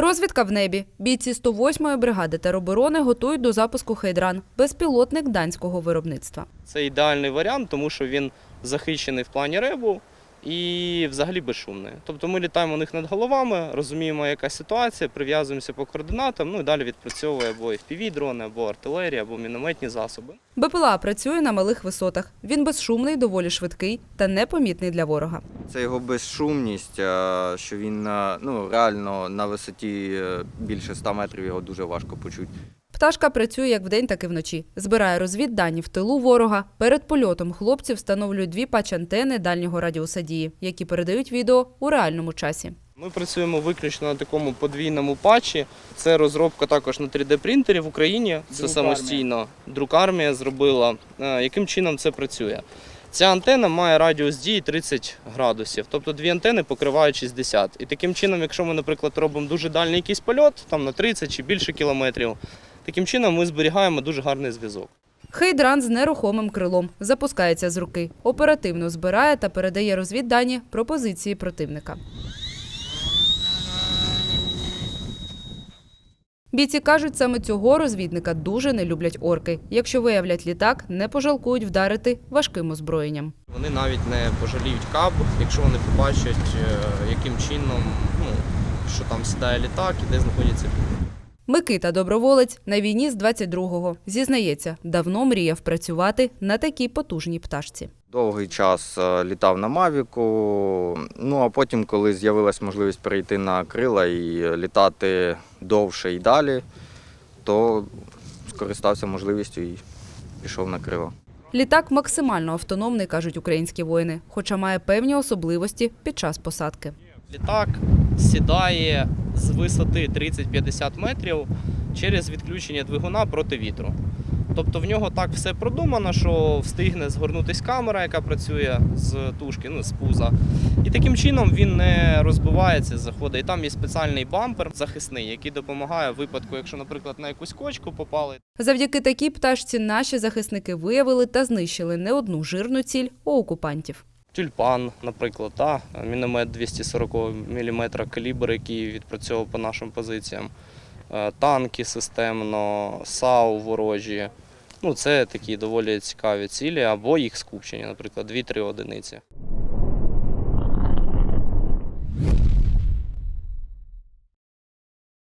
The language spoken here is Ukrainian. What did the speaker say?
Розвідка в небі. Бійці 108-ї бригади тероборони готують до запуску «Хейдран» – безпілотник данського виробництва. Це ідеальний варіант, тому що він захищений в плані ребу і взагалі безшумний. Тобто ми літаємо у них над головами, розуміємо, яка ситуація, прив'язуємося по координатам, ну і далі відпрацьовує або FPV-дрони, або артилерія, або мінометні засоби. БПЛА працює на малих висотах. Він безшумний, доволі швидкий та непомітний для ворога. Це його безшумність, що він ну, реально на висоті е, більше 100 метрів його дуже важко почути. Пташка працює як вдень, так і вночі. Збирає розвіддані в тилу ворога. Перед польотом хлопці встановлюють дві пач-антени дальнього радіуса дії, які передають відео у реальному часі. Ми працюємо виключно на такому подвійному патчі. Це розробка також на 3D-принтері в Україні. Це самостійно друкармія зробила. Е, Яким чином це працює? Ця антена має радіус дії 30 градусів, тобто дві антени покривають 60. І таким чином, якщо ми, наприклад, робимо дуже дальній якийсь польот, там на 30 чи більше кілометрів, таким чином ми зберігаємо дуже гарний зв'язок. Хейдран з нерухомим крилом запускається з руки, оперативно збирає та передає розвіддані про позиції противника. Бійці кажуть, саме цього розвідника дуже не люблять орки. Якщо виявлять літак, не пожалкують вдарити важким озброєнням. Вони навіть не пожаліють каб, якщо вони побачать, е, яким чином, ну, що там сідає літак і де знаходяться люди. Микита доброволець на війні з 22-го. Зізнається, давно мріяв працювати на такій потужній пташці. Довгий час е, літав на Мавіку. Ну а потім, коли з'явилась можливість перейти на крила і літати довше і далі, то скористався можливістю і пішов на крила. Літак максимально автономний, кажуть українські воїни, хоча має певні особливості під час посадки. Літак сідає з висоти 30-50 метрів через відключення двигуна проти вітру. Тобто в нього так все продумано, що встигне згорнутись камера, яка працює з тушки, ну з пуза. І таким чином він не розбивається, заходить. І там є спеціальний бампер захисний, який допомагає в випадку, якщо, наприклад, на якусь кочку попали, Завдяки такій пташці наші захисники виявили та знищили не одну жирну ціль у окупантів. Тюльпан, наприклад, та, міномет 240 мм калібр, який відпрацьовував по нашим позиціям, Е, танки системно, САУ ворожі. Ну, це такі доволі цікаві цілі, або їх скупчення, наприклад, 2-3 одиниці.